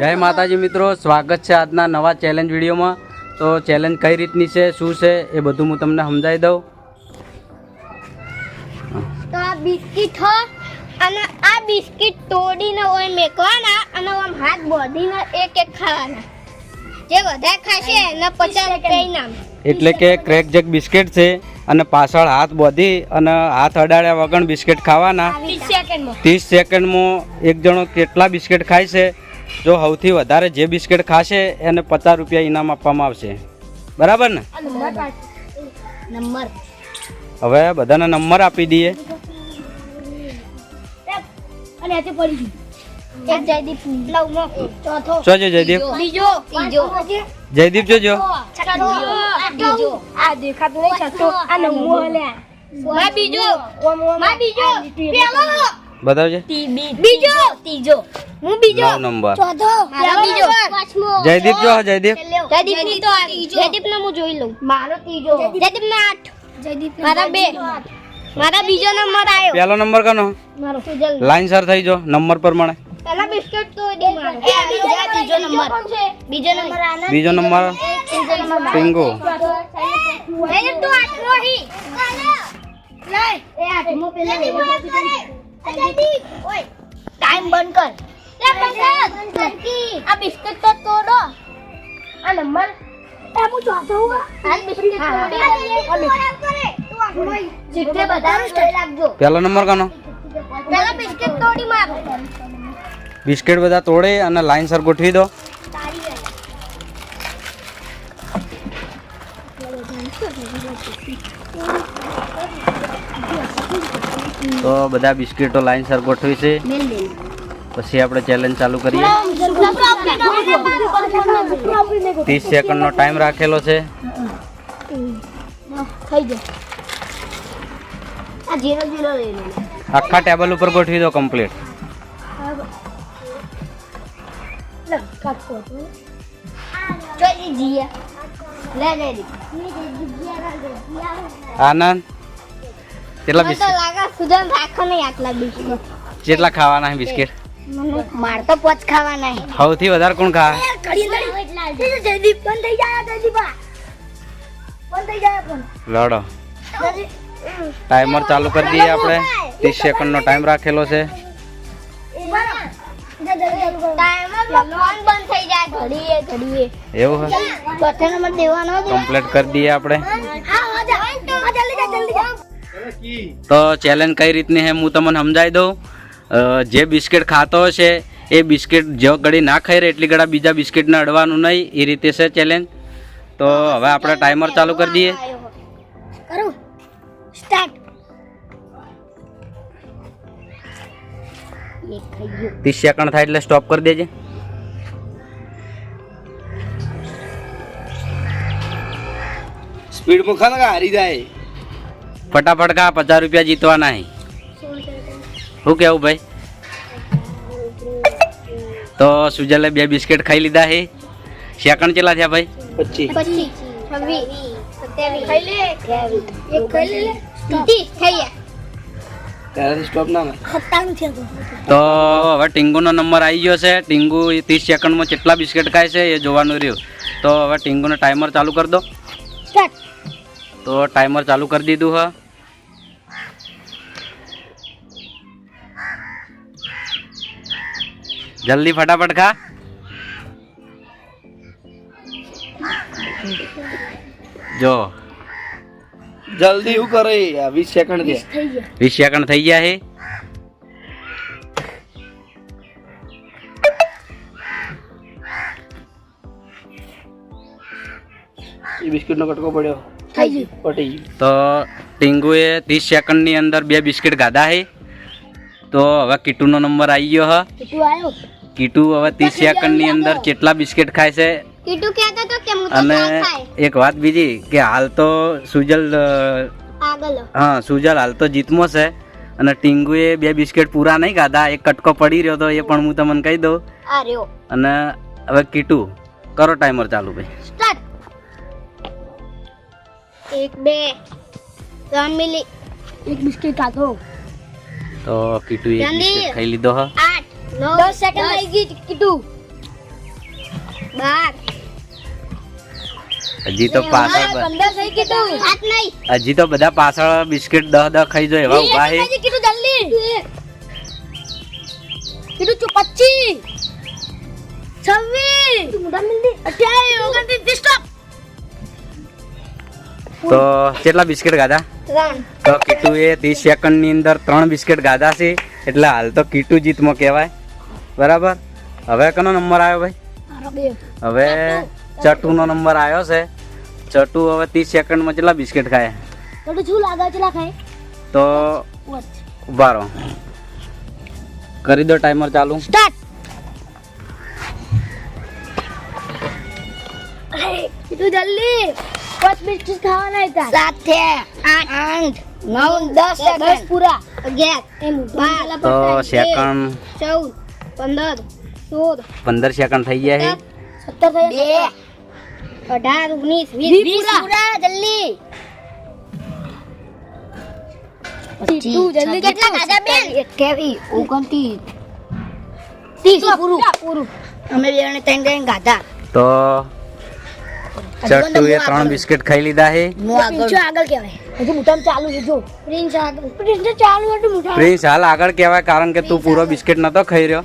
જય માતાજી મિત્રો સ્વાગત છે આજના નવા ચેલેન્જ વિડીયોમાં. તો ચેલેન્જ કઈ રીતની છે શું છે એ બધું હું તમને સમજાવી દઉં. તો આ બિસ્કિટ હો અને આ બિસ્કિટ તોડીને ઓય મેકવાના અને આમ હાથ બોધીને એક એક ખાવાના. જે વધારે ખાશે એને પચાસ રૂપિયા નામ. એટલે કે ક્રેક જેક બિસ્કિટ છે અને પાછળ હાથ બોધી અને હાથ અડાડ્યા વગર બિસ્કિટ ખાવાના. ત્રીસ સેકન્ડમાં એક જણો કેટલા બિસ્કિટ ખાય છે જો સૌથી વધારે જે બિસ્કિટ ખાશે એને પચાસ રૂપિયા ઇનામ આપવામાં આવશે. બરાબર ને? હવે બધાને નંબર આપી દઈએ. જયદીપ જોજો જયદીપ. બીજો. ત્રીજો જયદીપ જોજો છઠ્ઠો. બીજો. આ દેખાતું નહીં છઠ્ઠો. આ નવમો લ્યા માં બીજો. બીજો. પેલો. બતાવજે. બીજો! ત્રીજો. હું બીજો. નવ નંબર. ચોથો. મારો બીજો. પાંચમો જયદીપ જો જયદીપ. જયદીપની તો જયદીપ નો હું જોઈ લઉં. મારો ત્રીજો. જયદીપ ને આઠ. જયદીપ મારા બે. મારા બીજો નંબર આવ્યો. પહેલો નંબર કનો? મારો સુજલ લાઈન સર થઈ જો નંબર પ્રમાણે. પહેલા બિસ્કિટ તો દે મારો. બીજો નંબર. બીજો નંબર આના. બીજો નંબર પિંગો જયદીપ તું આઠમો હી. લે એ આઠમો પહેલા ટાઈમ બંધ કર. લે બંધ આ બિસ્કિટ તો તોડો. આ નંબર એ હું. ચોથો હું આ બિસ્કિટ તોડી આ બિસ્કિટ જીતે બધાનો સ્ટોરી લાગજો પહેલો નંબર કનો? પેલા બિસ્કિટ તોડી માર. બિસ્કિટ બધા તોડે અને લાઈન સર ગોઠવી દો. તો બધા બિસ્કિટો લાઈન સર ગોઠવી છે. પછી આપણે ચેલેન્જ ચાલુ કરીએ. ત્રીસ સેકન્ડનો ટાઈમ રાખેલો છે. આખા ટેબલ ઉપર ગોઠવી દો કમ્પ્લીટ આનંદ? કેટલા મને તો બિસ્કિટ? લાગે સુજન રાખો નહીં આટલા બિસ્કિટ. કેટલા ખાવાના છે બિસ્કિટ? મને માર તો પોચ ખાવાના નહીં સૌથી વધારે કોણ ખા? જયદીપ બંધ થઈ જાય જયદીપ. બંધ થઈ જાય પણ લડો. ટાઈમર ચાલુ કરી દઈએ આપણે. ત્રીસ સેકન્ડનો ટાઈમ રાખેલો છે. બંધ થઈ જાય ઘડીએ ઘડીએ. એવું કમ્પ્લીટ કરી દઈએ આપણે. તો ચેલેન્જ કઈ રીતની હે હું તમને સમજાવી દઉં. જે બિસ્કિટ ખાતો હશે એ બિસ્કિટ જો ઘડી ના ખાઈ રહે એટલી ઘડા બીજા બિસ્કિટને અડવાનું નહીં એ રીતે છે ચેલેન્જ તો હવે આપણે ટાઈમર ચાલુ કરી દઈએ. કરું. સ્ટાર્ટ ત્રીસ સેકન્ડ થાય એટલે સ્ટોપ કરી દેજે. સ્પીડમાં હારી જાય? ફટાફટ કા પચાસ રૂપિયા જીતવાના હે. શું કેવું ભાઈ? તો સુજલે બે બિસ્કિટ ખાઈ લીધા હે. સેકન્ડ ચેલા થયા ભાઈ? પચીસ. તો. હવે ટીંગુનો નંબર આવી ગયો છે. ટીંગુ ત્રીસ સેકન્ડમાં કેટલા બિસ્કિટ ખાય છે એ જોવાનું રહ્યું. તો હવે ટીંગુનો ટાઈમર ચાલુ કરી દો. તો ટાઈમર ચાલુ કરી દીધું હ. જલ્દી ફટાફટ ખા. જો. જલ્દી એવું કરે વીસ સેકન્ડ દે થઈ ગયા. વીસ સેકન્ડ થઈ ગયા હે. એ બિસ્કિટ નો કટકો પડ્યો. તો ટીંગુએ ત્રીસ સેકન્ડની અંદર બે બિસ્કિટ ગાધા હે. તો હવે કીટુનો નંબર આવી ગયો હ. કીટુ હવે ત્રીસ સેકન્ડની અંદર કેટલા બિસ્કિટ ખાય છે? કીટુ કહેતો તો કે હું તો અને એક વાત બીજી કે હાલ તો સુજલ હા સુજલ હાલ તો જીતમો છે. અને ટીંગુએ બે બિસ્કિટ પૂરા નહીં ખાધા એક કટકો પડી રહ્યો તો એ પણ હું તમને કહી દઉં. અને હવે કીટુ કરો ટાઈમર ચાલુ ભાઈ. સ્ટાર્ટ. એક બે ત્રણ મિલી એક બિસ્કિટ ખાધો. તો કીટુ એક બિસ્કિટ ખાઈ લીધો હા? આઠ નવ દસ સેકન્ડ થઈ ગઈ કીટુ. બાર. હજી તો પાછળ પંદર થઈ ગયું સાત નહીં. હજી તો બધા પાછળ બિસ્કિટ દહ દહ ખાઈ જો એવા ઊભા છે કીધું જલ્દી. કીધું ચુ પચીસ. છવ્વીસ. અઠ્યાવીસ. ઓગણત્રીસ તો કેટલા બિસ્કિટ ગાધા? તો કીટુ એ ત્રીસ સેકન્ડની અંદર ત્રણ બિસ્કિટ ગાધા છે. એટલે હાલ તો કીટુ જીતમાં કહેવાય. બરાબર? હવે કનો નંબર આવ્યો ભાઈ? હવે ચટુનો નંબર આવ્યો છે. ચટુ હવે ત્રીસ સેકન્ડમાં કેટલા બિસ્કિટ ખાય? તો શું લાગે ચલા ખાય? તો ઊભા રહો કરી દો ટાઈમર ચાલુ. સ્ટાર્ટ. જલ્દી. પાંચ બિસ્કિટ ખાવાના હતા સાત છે આઠ આઠ નવ દસ દસ પૂરા અગિયાર બાર તો સેકન્ડ ચૌદ પંદર સોળ પંદર સેકન્ડ થઈ ગયા છે સત્તર બે અઢાર ઓગણીસ વીસ વીસ પૂરા જલ્દી જલ્દી કેટલા ખાધા બેન અઠ્યાવીસ ઓગણત્રીસ ત્રીસ પૂરું પૂરું અમે બે ત્રણ ત્રણ ગાધા તો ચટ્ટુ એ ત્રણ બિસ્કિટ ખાઈ લીધા છે. આગળ. આગળ કહેવાય. હજુ મોટામાં ચાલુ છે જો. પ્રિન્સ આગળ. પ્રિન્સ ચાલુ હતું મોટા પ્રિન્સ હાલ આગળ કહેવાય કારણ કે તું પૂરો બિસ્કિટ નતો ખાઈ રહ્યો.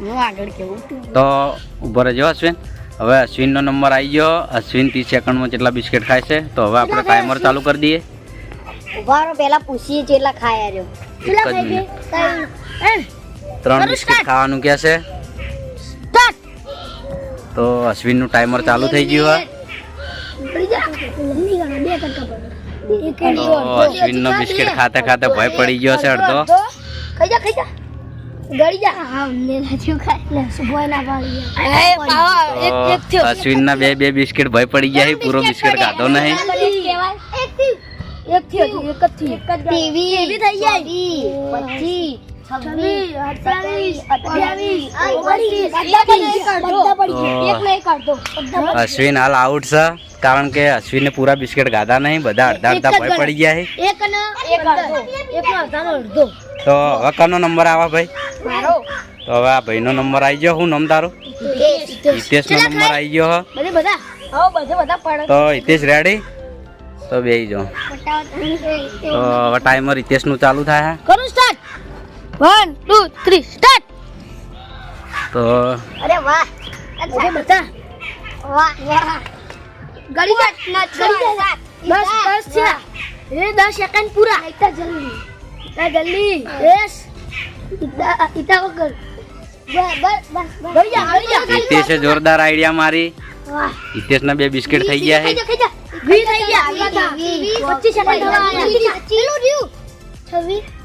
હું આગળ કેવું તો ઊભો રહેજો અશ્વિન. હવે અશ્વિનનો નંબર આવી ગયો. અશ્વિન ત્રીસ સેકન્ડમાં જેટલા બિસ્કિટ ખાય છે. તો હવે આપણે ટાઈમર ચાલુ કરી દઈએ. ઉભારો પહેલા પૂછીએ જેટલા ખાયા રહ્યો. એક જ ખાઈ ત્રણ. બિસ્કિટ ખાવાનું કહે છે તો અશ્વિનનું ટાઈમર ચાલુ થઈ ગયું હોય તો અશ્વિનનો બિસ્કિટ ખાતે ખાતે ભય પડી ગયો છે અડધો. ખાઈ જા ખાઈ જા. ગળી જા. હા અમને નાખ્યું ખાઈ લે સુભોય ના પાડી એ પાવા એક એક તો અશ્વિનના બે બે બિસ્કિટ ભય પડી ગયા પૂરો બિસ્કિટ ખાધો નહીં. એક થી એક જ થી એક જ થઈ જાય. 25 અશ્વિન હાલ આઉટ છે કારણ કે અશ્વિને પૂરા બિસ્કિટ ગાધા નહીં બધા અડધા અડધા ભય પડી ગયા છે. એક ને એક અડધો. એક નો અડધાનો અડધો. તો હવે કનો નંબર આવા ભાઈ? તો હવે આ ભાઈનો નંબર આવી ગયો હું નામ હિતેશ. નો નંબર આવી ગયો હો. બધે બધા? આવો બધે બધા પડે. તો હિતેશ રેડી તો બે જો તો હવે ટાઈમર હિતેશનું ચાલુ થાય કરું start one two three start તો અરે વાહ! અરે બધા વાહ વાહ! ગળી જા ગળી જા બસ બસ છે. એ 10 સેકન્ડ પૂરા. ઇતા જલ્દી. ઇતા જલ્દી. યસ ઇતા ઇતા વગર. બસ બસ બસ. ગળી જા ગળી જા. હિતેશે જોરદાર આઈડિયા મારી. વાહ. હિતેશના બે બિસ્કિટ થઈ ગયા છે ખાઈ જા. વી થઈ ગયા. 25 સેકન્ડ પેલું રહ્યું? 26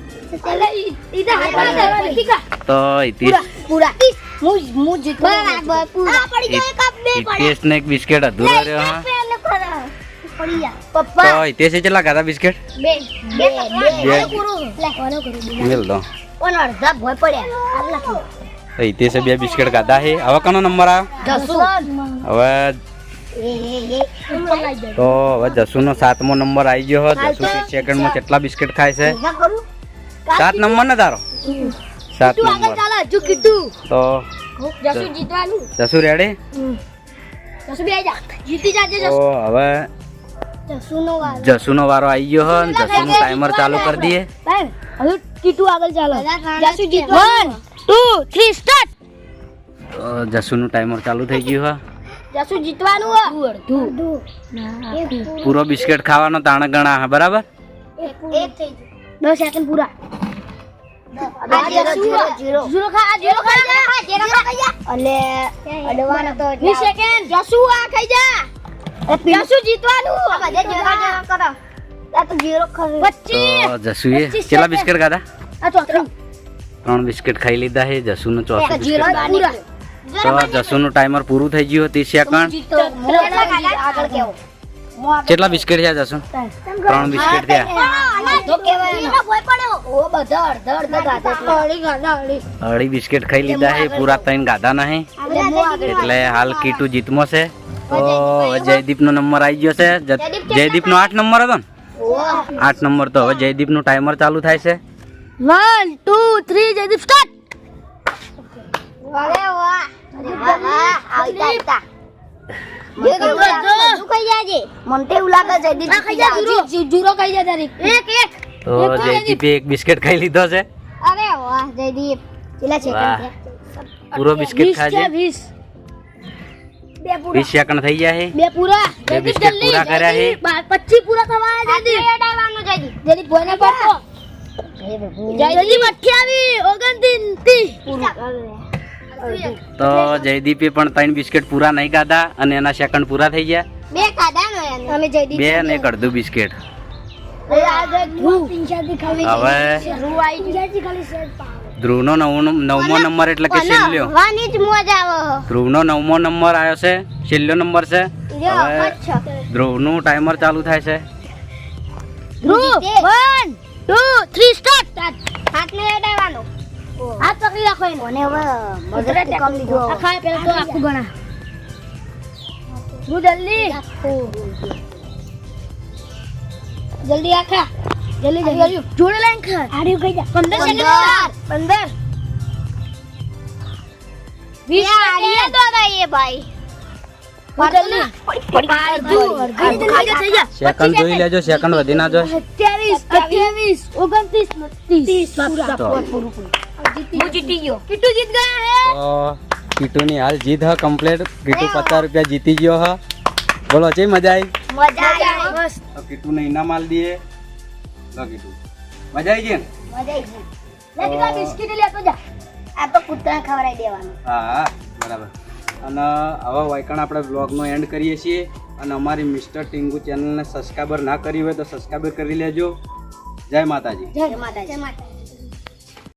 ઇતા હાથ નથી કા તો હિતેશ પૂરા હું હું જીત બરાબર પૂરા પડી ગયો એક બિસ્કિટ અધૂરો રહ્યો જા તો પપ્પા હિતેશે કેટલા ખાધા બિસ્કિટ બે બે બે બે. પૂરું લે કોનો મેલ દો ઓન અડધા ભોય પડ્યા આગલા તો હિતેશે બે બિસ્કિટ ખાધા છે હવે કોનો નંબર આવ્યો હવે તો હવે જસુનો સાતમો નંબર આવી ગયો હો જસુ ત્રીસ સેકન્ડમાં કેટલા બિસ્કિટ ખાય છે ના સાત નંબર ને તારો? સાત નંબર. ચાલે હજુ કીધું. તો જસુ જીતવાનું. જસુ રેડી જસુ બે જા. જીતી જાજે તો હવે જસુ નો જસુનો વારો આવી ગયો હો અને જસુનું ટાઈમર ચાલુ કરી દઈએ. હવે કીટુ આગળ ચાલે. જસુ જીતવાનું. 1 2 3 સ્ટાર્ટ જસુનું ટાઈમર ચાલુ થઈ ગયું હો. જસુ જીતવાનું પૂરો બિસ્કેટ ખાવાનો તાણ ગણા હા બરાબર? એક થઈ દસ સેકન્ડ પૂરા. તો જસુએ કેટલા બિસ્કિટ ખાધા? ત્રણ બિસ્કિટ ખાઈ લીધા છે જસુનું ચોથું બિસ્કિટ. તો જસુનું ટાઈમર પૂરું થઈ ગયું ત્રીસ સેકન્ડ. કેટલા બિસ્કિટ થયા જસુ ત્રણ. બિસ્કિટ થયા. અઢી બિસ્કિટ ખાઈ લીધા છે પૂરા ત્રણ ગાધા નહીં. એટલે હાલ કીટુ જીતમો છે. તો જયદીપ જયદીપનો નંબર આવી ગયો છે. જયદીપ જયદીપનો આઠ નંબર હતો ને? આઠ નંબર તો હવે જયદીપનું ટાઈમર ચાલુ થાય છે. One two three Jaydeep start એક બિસ્કિટ ખાઈ લીધો છે. અરે વાહ જયદીપ. પૂરો બિસ્કિટ ખાજે. બે પૂરા. વીસ સેકન્ડ થઈ ગયા છે. બે પૂરા. બે બિસ્કિટ પૂરા કર્યા છે. પચીસ પૂરા થવા જયદીપ. અડાવવાનું જયદીપ. જયદીપ બોયને પડતો. જયદીપ અઠ્યાવી ઓગણત્રીસ. તો જયદીપે પણ ત્રણ બિસ્કિટ પૂરા નહીં ખાધા અને એના સેકન્ડ પૂરા થઈ ગયા. બે ખાધા અમે જયદીપ બે ને એક અડધું બિસ્કિટ. હવે ધ્રુવનો નવમો નવમો નંબર એટલે કે છેલ્લો. ધ્રુવ નો ધ્રુવનો નવમો નંબર આવ્યો છે છેલ્લો નંબર છે. હવે પાછો ધ્રુવનું ટાઈમર ચાલુ થાય છે. Dhruv one two three start. હાથ ને અડાવવાનો હાથ પકડી રાખો એને મને હવે મગજ કમ લીધો આખા પેલા તો આખું ગણા ધ્રુવ જલ્દી જલ્દી આખા જલ્દી જલ્દી જોડે લાઈન ખા આડ્યું કઈ જા 15 સેકન્ડ 15 20 સેકન્ડ દો એ ભાઈ સેકન્ડ જોઈ લેજો સેકન્ડ વધી ના જો સત્યાવીસ અઠ્યાવીસ ઓગણત્રીસ ત્રીસ હું જીતી ગયો. કિટુ જીત ગયા હે? તો કીટુની હાલ જીત હ કમ્પ્લીટ કીટુ પચાસ રૂપિયા જીતી ગયો હ. બોલો છે મજા આવી મજા આવી મસ્ત. તો કીટુને ઇનામ આલ દઈએ લો કીટુ. મજા આવી ગઈ મજા આવી લે દીકા બિસ્કિટ લેતો જા. આ તો કૂતરા ખવડાવી દેવાનું. હા હા બરાબર. અને આવા વાયકણ આપણે બ્લોગનો એન્ડ કરીએ છીએ. અને અમારી મિસ્ટર ટીંગુ ચેનલને સબસ્ક્રાઈબર ના કરી હોય તો સબસ્ક્રાઈબર કરી લેજો. જય માતાજી. જય માતાજી. જય માતાજી.